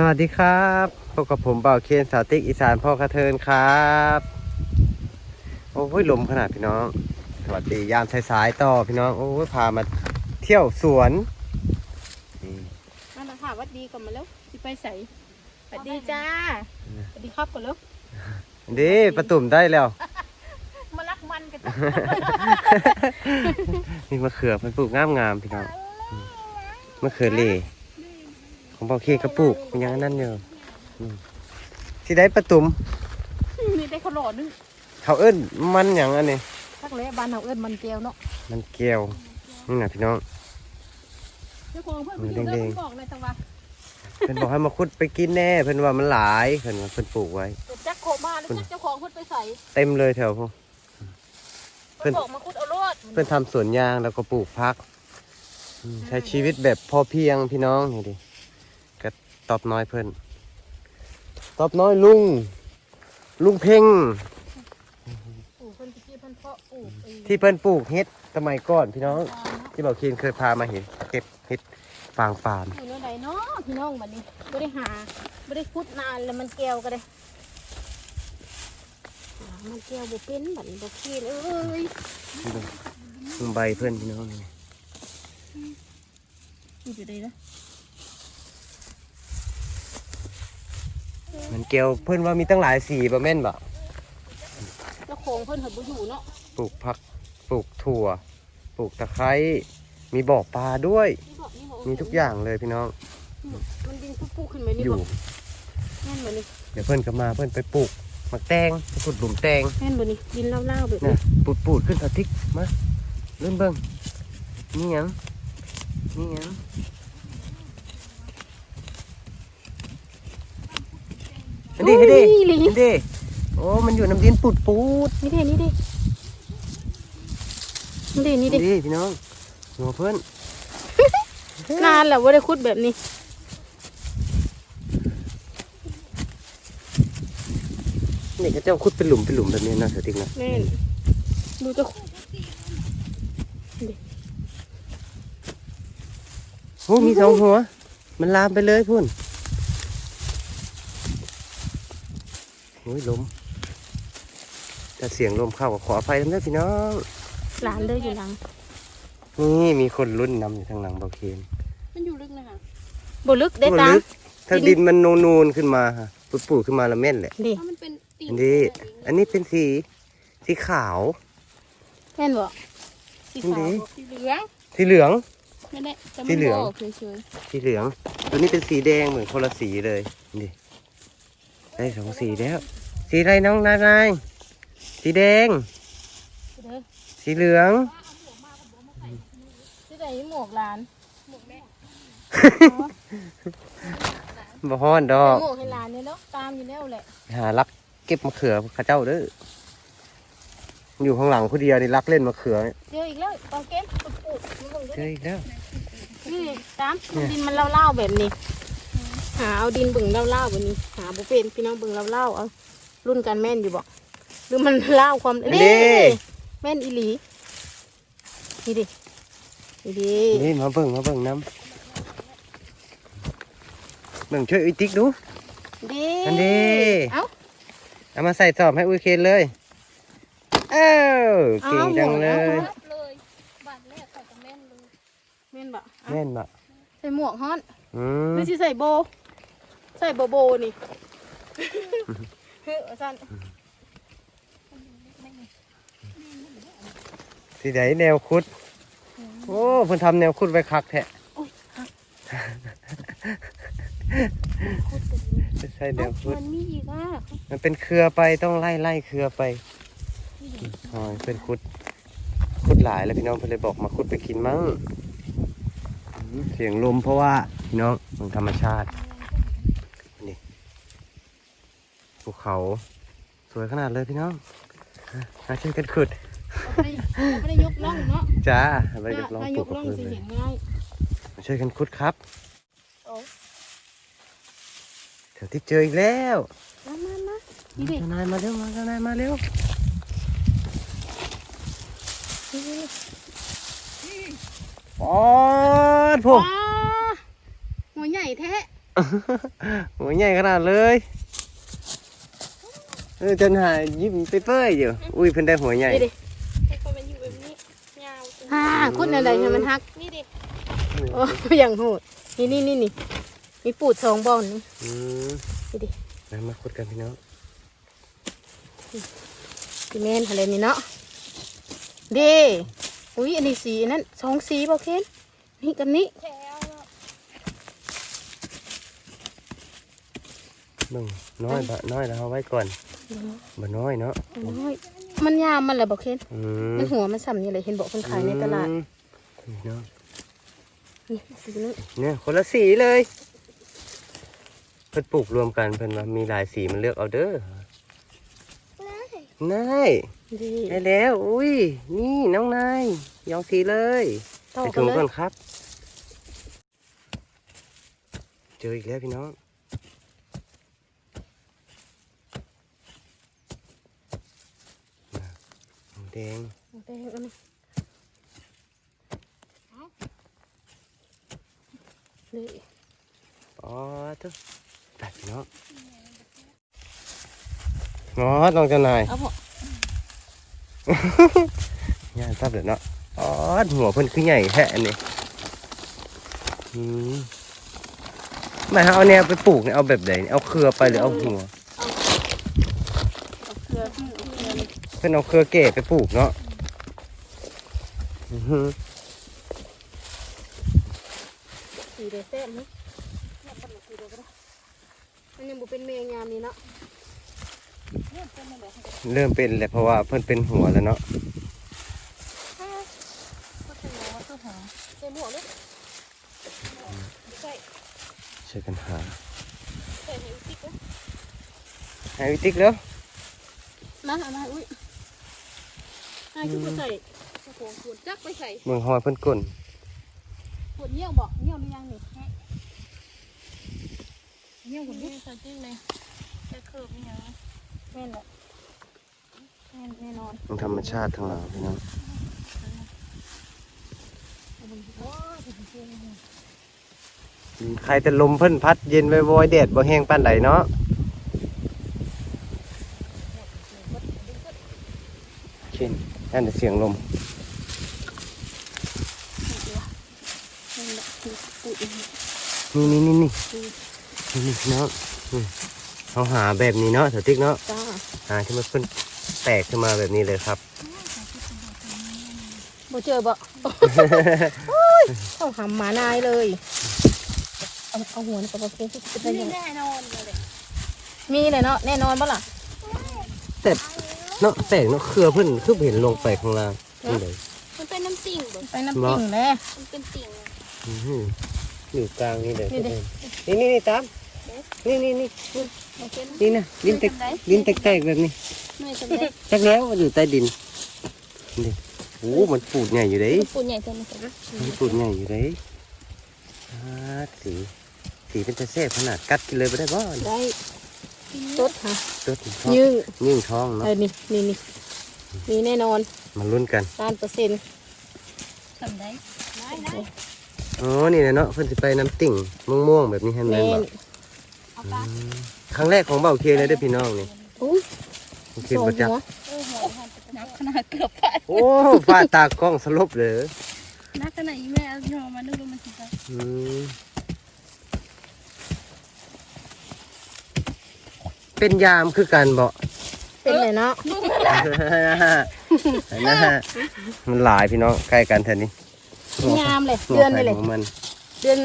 สวัสดีครับพบกับผมเบ่าวเคนสาวติ๊กอีสานพ่อกระเทินครับ โอ้ยลมขนาดพี่น้อง สวัสดียามสายๆต่อพี่น้องโอ้ยพามาเที่ยวสวนนี่มามาค่ะวัดดีก่อนมาแล้วสิไปใส่สวัสดีจ้าสวัสดีครับก่อนแล้วดีประตุ่มได้แล้วมารักมันกันจ้ะนี่มะเขือมันปลูกงามๆพี่น้องมะเขือเหล่ ของเบ่าวเคนก็ปลูกมันยังอันนั่นอยู่อืมที่ได้ประตุ่มนี่ได้เขาหล่อนึงเขาเอิ้นมันอย่างอันนี้ทักแล้วบ้านเราเอิ้นมันเกลียวเนาะมันแก้วนี่นะพี่น้องเจ้าของเพื่อนไปอยู่เด้เด้งอๆบอกเลยจังหวะเพิ่นบอกให้มาขุดไปกินแน่เพิ่นว่ามันหลายเพิ่นว่าเพิ่นปลูกไว้เดี๋ยวแจ็คโคมาแล้วจักเจ้าของเพื่อนไปใส่เต็มเลยแถวพวกเพิ่เพื่อนนบอกมาคุดเอาโลดเพิ่นทำสวนยางแล้วก็ปลูกพักอืมใช้ชีวิตแบบพอเพียงพี่น้องนี่ดิก็ ตอบน้อยเพิ่นตอบน้อยลุง ลุงเพ่ง ปลูกเพื่อนที่เพื่อนเพาะปลูกไอ้ที่เพิ่นปลูกเฮ็ดสมัยก่อนพี่น้อง ปลาเนาะที่บอกเคียนเคยพามาเห็นเก็บเฮ็ดฟางฟาร์มอยู่ในไหนเนาะพี่น้องบัดนี้ไม่ได้หาไม่ได้คุดนานแล้วมันแก้วก็ได้หามันแก้วบ่เป็นบัดนี้บ่ขี้เลยเอ้ยมึงใบเพิ่นพี่น้องนี่อยู่ที่ใดนะ มันเกลียวเพิ่นว่ามีตั้งหลายสีบ่แม่นบ่เจ้าของเพิ่นเห็นบ่อยู่เนาะปลูกผักปลูกถั่ว ปลูกตะไคร้มีบ่อปลาด้วย นี่บอกนี่บอกมีทุกอย่างเลยพี่น้องมันดินปุ๊บๆขึ้นมานี่อยู่ บอกแม่นบ่นี่เดี๋ยวเพิ่นก็มาเพิ่นไปปลูกหมักแตงไปขุดหลุมแตงแม่นบ่นี่ดินเล่าๆแบบนะนี้ปูดปูดขึ้นอาทิตย์มาเริ่มเบิ่งนี่หยังนี่หยัง อันนี้อันนี้นี่ลิอันนี้โอ้มันอยู่น้ำดินปูดปูดนี่ดินี่ดินี่ดินี่ดินี่พี่น้องหัวเพิ่นนานแล้วว่าได้คุดแบบนี้นี่เขาเจ้าขุดเป็นหลุมเป็นหลุมแบบนี้นะสติ๊กนะแม่นดูเจะโอ้มีสองหัว มันลามไปเลยพุ่น อ้ยลมแต่เสียงลมเข้าก็ขออภัยด้วยพี่น้องหลานเลยอยู่หลัง นี่มีคนรุ่นนำอยู่ทางหลังเบาเคนมันอยู่ลึกนะคะบ่ลึกได้ตัวตาม ลึกถ้าดินมันนูนๆขึ้นมาฮะปูดๆขึ้นมาแล้วแม่นแหละดิมันเป็นตีอันนี้อันนี้เป็นสีสีขาว แม่นบ่สีอันขาวนี้สีเหลืองสีเหลือง ไม่ได้แต่สีมันเหลือง บอกเฉยสีเหลือง ตัวนี้เป็นสีแดงเหมือนคนละสีเลยนี่ ได้สองสีแล้ว สีอะไรน้องนายนายสีแดงเด้อสีเหลือง ที่ไหนหมวกหลาน บ่ฮ้อนดอก หมวกให้หลานเนี่ยเนาะ ตามอยู่แล้วแหละ หาลักเก็บมะเขือเข้าเจ้าเด้อ อยู่ข้างหลังคนเดียวนี่รักเล่นมะเขือเจออีกแล้วตอนเก็บปุดปุดๆมันลงเจด้วยออีกแล้วนี่ตามดินมันเล่าๆแบบนี้ หาเอาดินบึงเล่าๆแบบนี้ หาบุเป็นพี่น้องบึงเล่าๆเอารุ่นกันแม่นอยู่บ่หรือมันเล่าความนี่แม่นอีหลีนี่ดินี่ดินี่มาเบิ่งมาเบิ่งน้ำเบิ่งช่วยอุ้ยติ๊กดูดิอันนี้เอ้าเอามาใส่สอบให้อุ้ยเคนเลยเอ้าเก่งจังเลยๆรับเลยบาทแรกเขาจะแม่นเลยแม่นบ่เอ้าแม่นบะใส่หมวกฮอนอืมหรือสิใส่โบ ใส่โบโบนี่เฮ้ยอาจารย์ที่ไหนแนวคุด โอ้เพิ่นทำแนวคุดไว้คักแท้ไม่ใช่แนวคุดมันมีอีกอะมันเป็นเครือไปต้องไล่ไล่เครือไปอ๋อเป็นคุด คุดหลายแล้วพี่น้องเพิ่นเลยบอกมาคุดไปกินมั้งอืมเสียงลมเพราะว่าพี่น้องมันธรรมชาติ นี่ภู เขาสวยขนาดเลยพี่น้องอะมาช่วยกันขุดเอาไปเอาไปยกล่องเนาะจ้าเอาไปยกลองถ้าปยลูกกกับล่องพื้นสิเลยเห็นง่ายมาช่วยกันขุดครับโอ้เดี๋ยวที่เจออีกแล้วมามามานี่ดิทนายมาเร็วมาทนายมาเร็วนี่ดิอ๋อพวกว้าหัวใหญ่แท้หัวใหญ่ขนาดเลย เออจนหายยิ้มเปื่อยๆอยู่ อุ้ยเพิ่นได้หัวใหญ่นี่ดิให้เขาเป็นอยู่แบบนี้ยาวจนฮ่าคุดอะไรให้มันฮักนี่ดิโอ้อย่างโหดนี่นี่นี่นี่มีปูดสองบอลนี่อืมนี่ดิมามาคุดกันพี่น้องพี่แม่นอะไรนี่เนาะเด้อุ้ยอันนี้สีอันนั้นสองสีบ่เคนนี่กับนี้แถ วแล้วเบิ่งน้อยบะน้อยแล้วเอาไว้ก่อนบะน้อยเนาะโอ้ยมันยามมันแหละบ่เคนอืมมันหัวมันสั่นี่เลยเห็นบอกคนขายในตลาดอืมนี่เนาะนี่สีนี้เนี่ยคนละสีเลยเพิ่นปลูกรวมกันเพิ่นว่ามีหลายสีมันเลือกเอาเด้อได้นายดีได้แล้วอุ้ยนี่น้องนายยองสีเลยต่อไปกัถุนงเลก่อยนครับ เจออีกแล้วพี่น้องน่ะหมูแด งแดงอันนี้นี่อ๋อทุกตัดพี่น้องงอน้องเจ้านายเอาพอย่านตับเดี๋ยวเนาะอ๋อหัวเพิ่นคือใหญ่แท้อันนี้อืมหมายเอาแนวไปปลูกเนี่ยเอาแบบไหนเอาเครือไปหรือเอาหัว เอาเกลือที่เอาเกลือนี่ เพิ่นเอาเครือเก๋ไปปลูกเนาะอื้อหือสีเดแซ่บนี่เนี่ยปัดมาสีเดียวก็ได้มันยังบ่เป็นเมงามนี่เนาะเนี่ยเป็นอะไรให้กันเริ่มเป็นแล้วเพราะว่าเพิ่นเป็นหัวแล้วเนาะก็ใส่หัวก็หอมใส่หมวกเลยใส่ช่วยกันหาใส่ให้ติ๊กเลยให้วิติกแล้วมาเอามาให้ อุ้ยให้คือบ่ใส่กระโปรงขวดจักไปใส่เมืองหอยเพิ่นก้นขวดเงี้ยวบอกเงี้ยวหรือยังนี่เงี้ยวหมดนี่นี่ใส่จิ้งเลยแต่เคิร์ฟอย่างนี้แม่นแหละแม่นแน่นอนมันธรรมชาติทั้งหลายพี่น้องใครแต่ลมเพิ่นพัดเย็นไว้วอยแดดบ่แห้งปานใดเนาะเช่น นั่นแต่เสียงลมแม่นแหละปุ๋ยนี่นี่นี่นี่นี่นี่เนาะอืมเขาหาแบบนี้เนาะสติ๊กเนาะจ้าหาที่มันเพิ่นแตกขึ้นมาแบบนี้เลยครับบ่เจอบ่โอ้ยต้องหำหมานายเลยเอาเอาหัวนี่กับบ่เพียงที่จะเป็นนี่ยังไงแน่นอนเลยมีเลยเนาะแน่นอนบ่ล่ะแต่ เนาะแตกเนาะเครือเพิ่นคือเห็นลงไปข้างล่างนี่เลยมันเป็นน้ำติ่งบ่ไปน้ำติ่งแหละมันเป็นติ่งอื้อหืออยู่กลางนี่เลยนี่ดินี่นี่นี่ตามนี่นี่นี่โอเคนี่นะดินแตกดินแตกๆแบบนี้หน่วยสำเร็จจักแล้วมันอยู่ใต้ดินนี่โอ้มันปูดใหญ่อยู่เด้ปูนใหญ่ตัวนี้มันปูดใหญ่อยู่เด้อ่าสีสีเป็นตะเซ่บขนาดกัดกินเลยไม่ได้บ่ได้ ตดฮะตัวถึงท้องยืงยิ่งท้องเอเนาะอนี่นี่นี่มีแน่นอนมาลุ้นกันล้านเปอร์เซ็นต์ทำได้ได้ได้อ๋อนี่นะเนาะเพิ่นสิไปน้ำติ่งม่วงๆแบบนี้เห็นไหมแม่บ่นเอาปลาอืมครั้งแรกของเบาเคเลยเด้อพี่น้องนี่อุ้ยโอเคสองบ่จักหัวเออหัวหันนักขนาดเกือบไปโอ้ฟาดตากล้องสลบเลยนักขนาดอีแม่เอายอมานึกดูมันสิไปอืม เป็นยามคือกันบ่เป็นเลยเนาะนะฮะมันหลายพี่น้องใกล้กันแถวนี้งามเลยหัวเดือนไข่นี่เลยของมันเดือน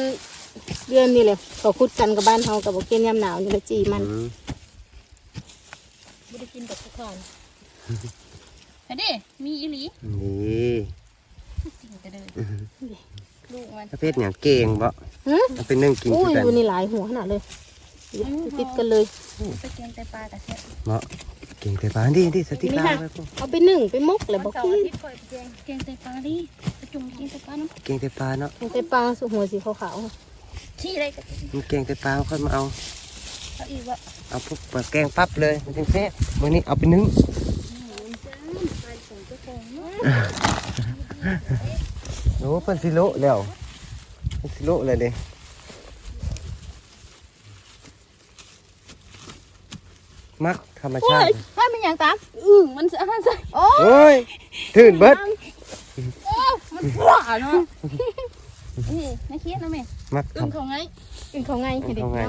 เดือนนี่เลยก็คุดกันกับบ้านเฮากับบ่เกินยามหนาวนี่ละจีมันอืมบ่ได้กินกับทุกคนเฮ้ยดิมีอีหลีนี่ติ่งกระเดินลูกมันประเภทอย่างเก่งบ่หึเอาเป็นนึ่งกินอุ้คืยอกันอยู่นี่หลายหัวขนาดเลย ติดกันเลยไปเกงแต่ปลาแต่แซ่บเนาะเก่งแต่ปานดีดีสติกลางไว้พวกเอาไปนึ่งไปมกเลยบ่เสาคือร์อาทิตย์ปล่อยไปเกงเกงแต่ปลาดิไปจุ่มเกงแต่ปลาน้ำเก่งแต่ปลาเนาะมันเป็นปลาสุหัวสีขาวที่อะไรกันมันเก่งแต่ปลาเอาค่อยมาเอาเอาอีกว่าเอาพวกปลาแกงปั๊บเลยมันจึงแซ่บมื้อนี้เอาไปนึ่งไปส่งเจ้าของเนาะโอ้เพิ่นสิโละแล้วเพิ่นสิโละเลยเด้ มักธรรมโอ้ชาติยถ้ามันอย่างตามอึ้งมันจะอ่านใส่โอ้โอ้ยตื่นเบิดโอ้มันหัวเนาะนี่ไม่เครียดนะแม่มักอึ้ทงเขาไงอึนเขาไงอึ่งเขาไง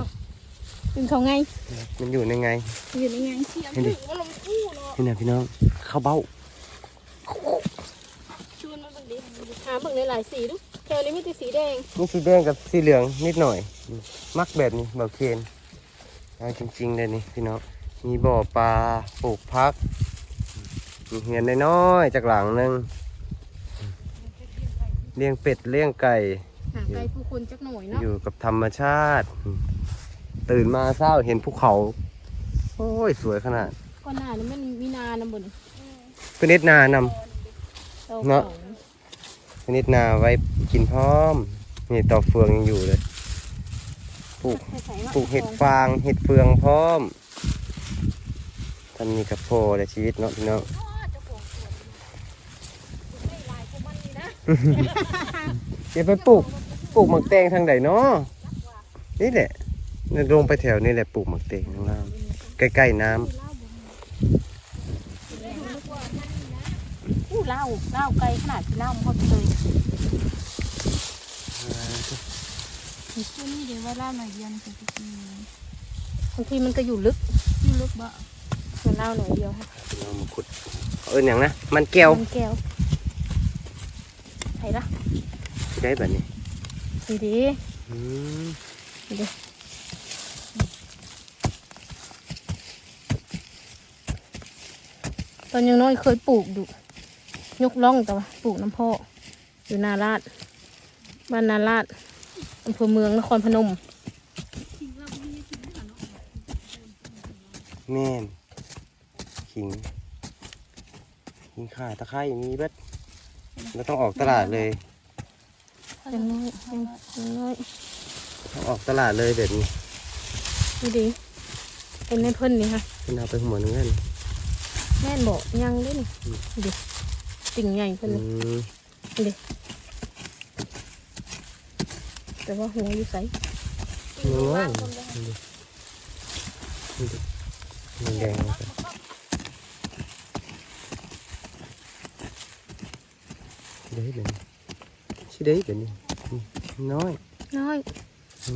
อึนเขาไงำมันอยู่ในไง อยู่ในไงเสียงเห็นดิอึ้งมันลงคู่เนาะนี่นะพี่น้องเข้าเบ้าชวนมันเบิ่งดิหาเบิ่งในหลายสีดูแค่นี้มีแต่สีแดงนี่สีแดงกับสีเหลืองนิดหน่อย มักแบบนี้เบาเคนเอาจริงๆเลยนี่พี่น้อง มีบ่อปลาปลูกพักมีเฮียนน้อยๆจากหลังหนึงเลี้ยงเป็ดเลี้ยงไก่หาไกลผู้คนจักหน่อยเนาะอยู่กับธรรมชาติ ตื่นมาเศร้าเห็นภูเขา โอ้ย สวยขนาดก่อนหน้านี้มันมีนานํบ่นี่พนิดนานเตาเนาะเผาำพนิดนาไว้กินพร้อม นี่ต่อเฟืองยังอยู่เลยปลูก ใส่ๆเนาะปลูกเห็ดฟางเห็ดเฟืองพร้อม ทำนี่กับโพเลยชีวิตเนาะพี่น้องเดี๋ยวไปปลูกปลูกหมักแตงทางไหนเนาะนี่แหละเนี่ยลงไปแถวนี่แหละปลูกหมักแตงข้างล่างใกล้ๆน้อู้เหล้าเหล้าไกลขนาดที่เหล้ามันพอเลยตัวนี้เดี๋ยวว่าล่าหน่อยเดียวนี่คือสิบางทีมันก็อยู่ลึกอยู่ลึกบ่ มันเหล้าหน่อยเดียวค่ะำเรามาขุดเอินอย่างนะมันแก้วมันแก้วใส่ละที่ได้แบบนี้ดีดีอืมตอนยังน้อยเคยปลูกอยู่ยกล่องแต่ว่าปลูกน้ำพ่ออยู่นาลาดบ้านนาลาดอำเภอเมืองนครพนมแม่น ขิงขิงข่าตะไคร้มีเบิดเราต้องออกตลาดเลยยังน้อยยังน้อยต้องออกตลาดเลยแบบนี้ดีดีเป็นในเพิ่นนี่ค่ะเป็นเอาไปหัวเนื้อนี่แม่นบอกยังเล่นดิติ่งใหญ่เพิ่นอืนี่มแต่ว่าหัวอยู่ใสน้อยมันแดงๆไป ได้แบบนี้ชิได้แบบนี้อืมน้อย น้อย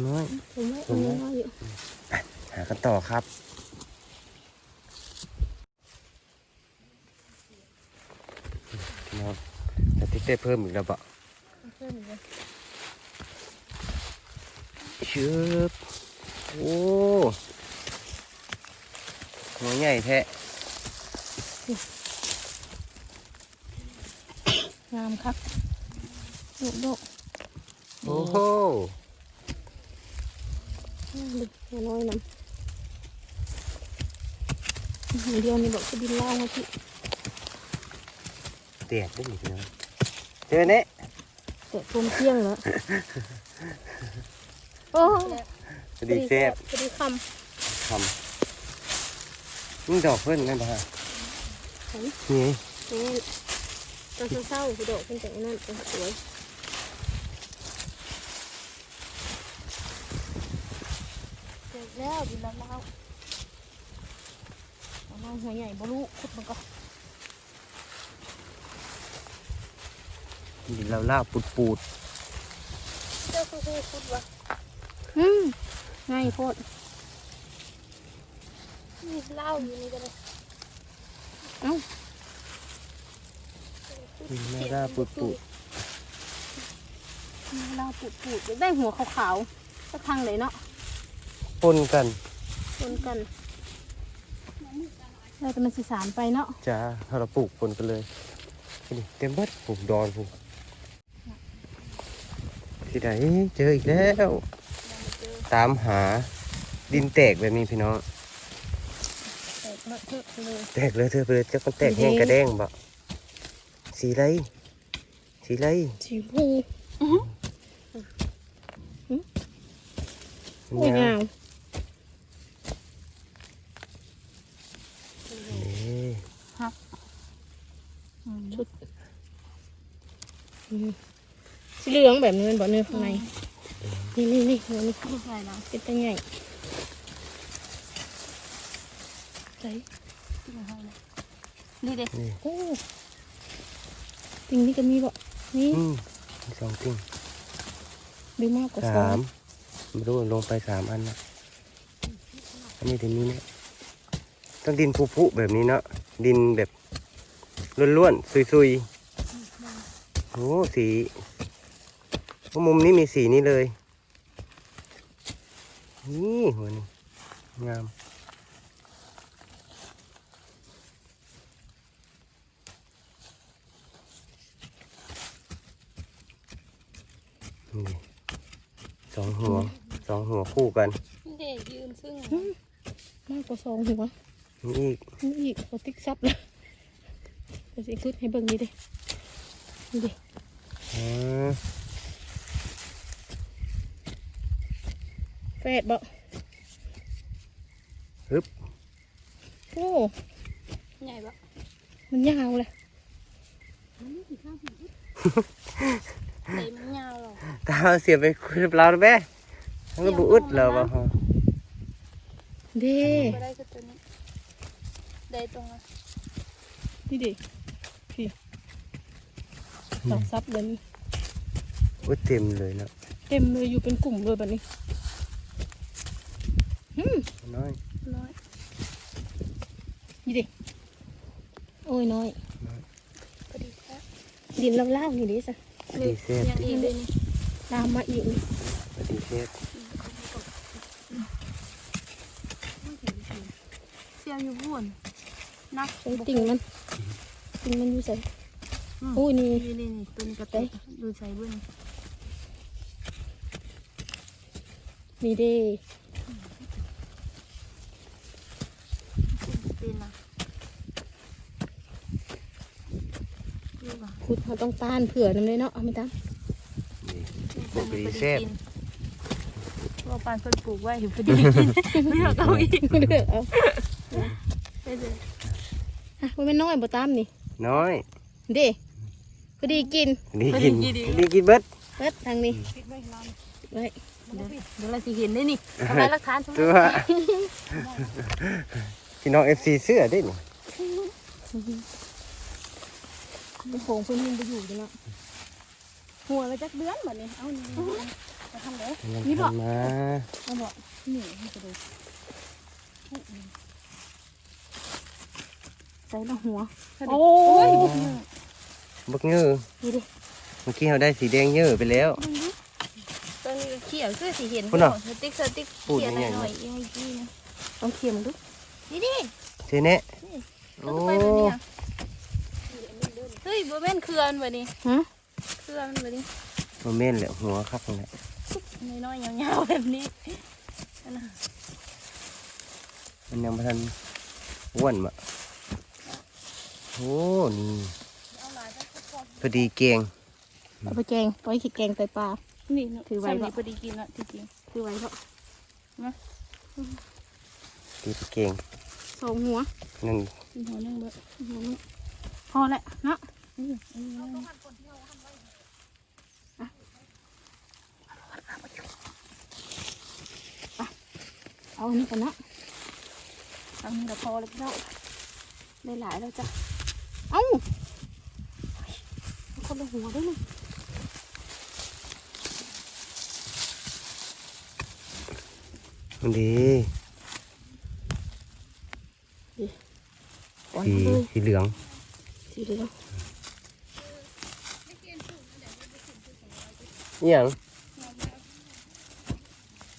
น้อยผมว่าอันนี้น้อยอยู่หากันต่อครับนะครับแต่ติ๊กได้เพิ่มอีกแล้วปะชืบโอ้หัวใหญ่แท้ งามครับโดดโดดโอ้โหดิหัวน้อยนำหัวเดียวนี่บอกจะดินเล่ามาพี่เตียดได้หนิพี่น้องเจอเนี้แต่พรมเที่ยงแล้วโอ้พอดีเซฟพอดีคทำนี่ดอกเพิ่นนั่นปะฮะนี่ำนี่ ตอนเศร้าๆคือดอกเป็นแต่อันนั่นเป็นสวยเสร็จแล้วดินละเล่าเอาน้องหัวใหญ่บลูขุดมันก็ดินเราล่าปูดปูดเจ้าคือคือคุดวะอืมง่ายโพดนี่เล่าอยู่นี่ก็เลย ดินเราล่าปูดปูดเราปูดปูดๆได้หัวขาวๆสักทางเลยเนาะปนกันปนกันเราจะมันสื่อสารไปเนาะจ้าถ้าเราปลูกปนกันเลยนี่เต็มเบัดปลูกดอนปลูกที่ไหนเจออีกแล้ว ตามหาดินแตกแบบนี้พี่น้องแต่เลอะเทอะเลยแตกเลยเธอไปเลยจะมันแตกแห้งกระแดงบ่ สีไร สีไร สีชมพูโอ้ยงามนี่ชุดอืมสีเหลืองแบบนี้มันบอกเนื้อข้างใน นี่นี่นี่หัวนี่ใช่นะเป็นตัวใหญ่ใส่ที่มาให้เลยนี่เด็กนี่โอ้ ติงนี่ก็มีบ่นี่อืมมีสองติ่งดีมากกว่าสอสางมไม่รู้ลงไปสามอันนะอันนี้ถึงนี้เนี่ยต้องดินผุๆแบบนี้เนาะดินแบบล้วนๆซุยๆโอ้สีมุมนี้มีสีนี้เลยนี่หัวนี่งามนี่ส องหัวสองหัวคู่กันเด็กยืนซึ่งมากกว่าสองหัวนี่อีกนี่อีกกว่าติ๊กซับเลยเดี๋ยวสิขึ้นให้เบิ่งนี่เด้นี่เด้อ่าแฟดบ่ฮึบโอ้ใหญ่ปะมันยาวเลยเต็มยาวหรอตาเอาเสียบไปคุยกับเราแล้วแม่มันก็บุอึดเราบ่ฮะเด้ก็ได้คือตัวนี้ได้ตรงอะนี่เด้พี่สองซับเลยนี่อึดเต็มเลยเนาะเต็มเลยอยู่เป็นกลุ่มเลยแบบนี้อืมน้อยน้อยนี่เด้โอ้ยน้อยพอดีแค่ดินเล่าๆนี่เด้ซะ ปฏิเสธยังอีกเลยนี่ตามมาอีกนี่ปฏิเสธเสียวอยู่บุ่นนักใส่ติ่งมันติ่งมันอยู่ใส่อืมโอ้ยนี่นี่นี่นี่ตัวนี้กระเตะดูใส่บุ่นนี่เด้ เป็นนะดูป่ะ คุดเขา ต้องต้านเผื่อน้ำเลยเนาะเอาไม่ตามนี่ปปฏิเสธว่าปานเพิ่นปลูกไว้อยู่พอดีกินไม่อยากเอาอีกเลือกเอาไปเลยอะมันไม่น้อยบ่ตามนี่น้อยเด้พอดีกินนี่กินนี่กินเบิดเปิดทางนี้ปิดไว้นอนไว้เดี๋ยวเดี๋ยวเราสิเห็นได้นี่ทำลายหลักฐานทุกตัวพี่น้อง FC เสื้อได้นี่ เป็นโผงเพิ่นมันไปอยู่จังเนาะหัวเราจักเดือนแบบนี้เอานี่จะทำเลยนี่บ่ทำมาเอาบอกนี่ให้จะดูใส่ละหัว โอ้ยบักเงือนี่ดิเมื่อกี้เราได้สีแดงเยอะไปแล้วตัวนี้เขียวคือสิเห็นพุ่นน่ะสติ๊กสติ๊กพูดเขียวยังไงหน่อยๆยังไงกี้นะลองเคี่ยมดูนี่ดิเทเนะโอ้ เราไปแบบนี้อะเฮ้ยบ่แม่นเครือมันแบบนี้ฮะเครือมันแบบนี้โมเม่นแหละหัวครับนั่นแหละน้อยๆยาวๆแบบนี้นั่นน่ะมันยังไม่ทันอ้วนมาโอ้นี่พอดีเกียงเอาไปแกงไว้ขี้แกงไตปลา นี่เนอะถือไว้สำบ่นีพอดีกินละที่จริงคือไว้เพราะตีเกียงสองหัวนั่นอีกหัวหนึงเบิดหัวนี้พอแล้วเนาะอืมอั นี่นี้นะเอาอันนี้กันนาะทำนี้ก็พอแล้วพี่น้องได้หลายแล้วจ้ะ เอ้าคนละหัวด้วยมั้ยมันดีสีสีเหลือง สีเหลือง นี่ยัง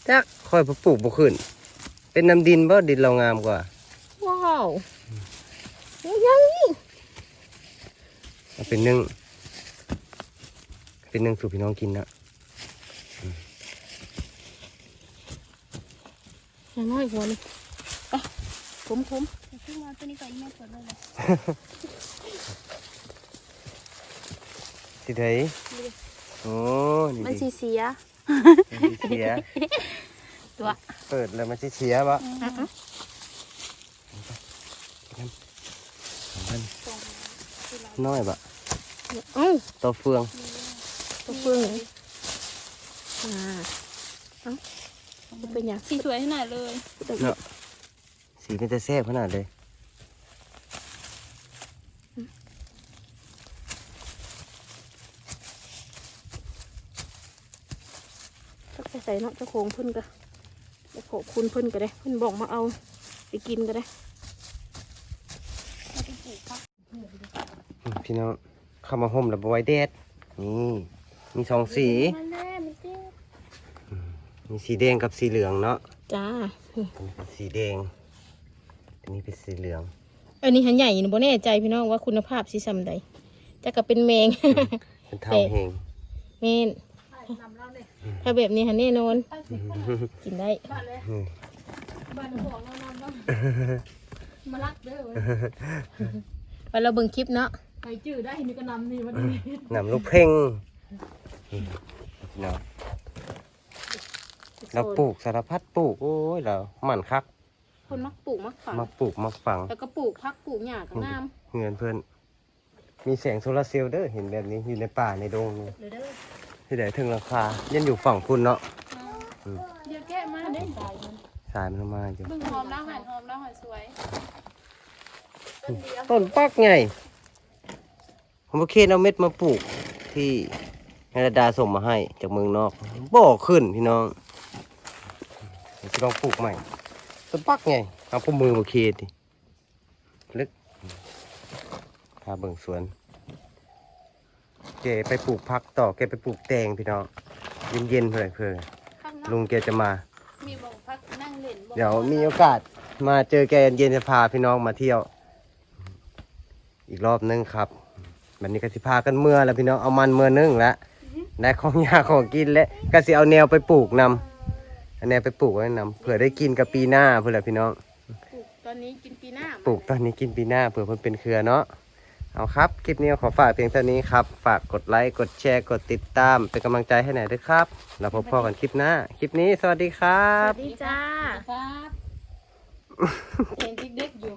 จักค่อยปลูกบ่ขึ้น เป็นน้ำดินบ่ดินเรางามกว่า ว้าวยังนี่เอาเป็นนึ่ง เป็นนึ่งสู่พี่น้องกินนะยังน้อยหัวนี่ไปผมผมเดี๋ยวขึ้นมาตัวนี้ก่อนอีแม่เปิดเลยเลยสิได โอ้นี่มันดิสีเสีย มันสิเสียตัว เปิดแล้วมันสิเสียบ่อะอะมันน้อยบ่เอ้าต่อเฟืองตัวเฟืองอ่าเอ้ามันเป็นอย่างสีสวยขนาดเลยเนาะสีสีเป็นจะแซ่บขนาดเลย ก็ไป ใส่เนาะเจ้าของเพิ่นก็ไปขอบคุณเพิ่นก็ได้เพิ่นบอกมาเอาไปกินก็ได้เราไปปลูกผักอืมพี่น้องเข้ามาห่มแล้วบอยแดดนี่มีสองสีมันแน่มันเจ็บมีสีแดงกับสีเหลืองเนาะจ้าอันนี้เป็นสีแดงอันนี้เป็นสีเหลือง อันนี้หันใหญ่นี่บ่แน่ใจพี่น้องว่าคุณภาพสิซำใดจะก็เป็นแมงเป็นเท่าเฮงแม่น ถ้าแบบนี้หันแน่นอน กินได้อืมบ้านของเรานำแล้วมารักเด้อเว้ยไปเราเบิ่งคลิปเนาะใครจื้อได้นี่ก็นำนี่มาดูนี่นำลูกเพ่งอืมพี่น้องเราปลูกสารพัดปลูกโอ้ยเราหมั่นคัก คนมักปลูกมักฝังมักปลูกมักฝัง แล้วก็ปลูกพักปลูกหญ้ากับน้ำเงินเพื่อนมีแสงโซลาร์เซลล์เด้อเห็นแบบนี้อยู่ในป่าในดงนี่เด้อเด้อ ที่ไหนถึงราคายันอยู่ฝั่งคุณเนาะเดี๋ยวแกะมาเด้สายมันมาอยู่ บึ้งหอมแล้วหันหอมแล้วหันสวย ต้นเดียวต้นปักไง ผมโอเคเอาเม็ดมาปลูกที่นายดาส่งมาให้จากเมืองนอกบ่อขึ้นพี่น้องเดี๋ยวจะลองปลูกใหม่ต้นปักไงเอาพวกมือมาเคดิลึกพาเบิ่งสวน แกไปปลูกพักต่อแกไปปลูกแตงพี่น้องเย็นๆเพื่อนเพื่อนข้างนอกลุงแกจะมา มีบอกพักนั่งเล่นบอกเดี๋ยวมีโอกาสมาเจอแกเย็นๆจะพาพี่น้องมาเที่ยว อีกรอบนึงครับวันนี้ก็สิพากันเมื่อแล้วพี่น้องเอามันเมื่อนึงแล้วได้ของยาของกินแล้วก็สิเอาแนวไปปลูกนำเอาแนวไปปลูกไว้นำเผื่อได้กินกับปีหน้าเพื่อแหละพี่น้องปลูกตอนนี้กินปีหน้าปลูกตอนนี้กินปีหน้าเผื่อมันเป็นเครือเนาะ เอาครับ คลิปนี้ขอฝากเพียงเท่านี้ครับ ฝากกดไลค์กดแชร์กดติดตาม เป็นกำลังใจให้หน่อยด้วยครับ แล้วพบกันคลิปหน้า คลิปนี้สวัสดีครัสบ วัสดีจ้า ครับ เห็นเด็กๆอยู่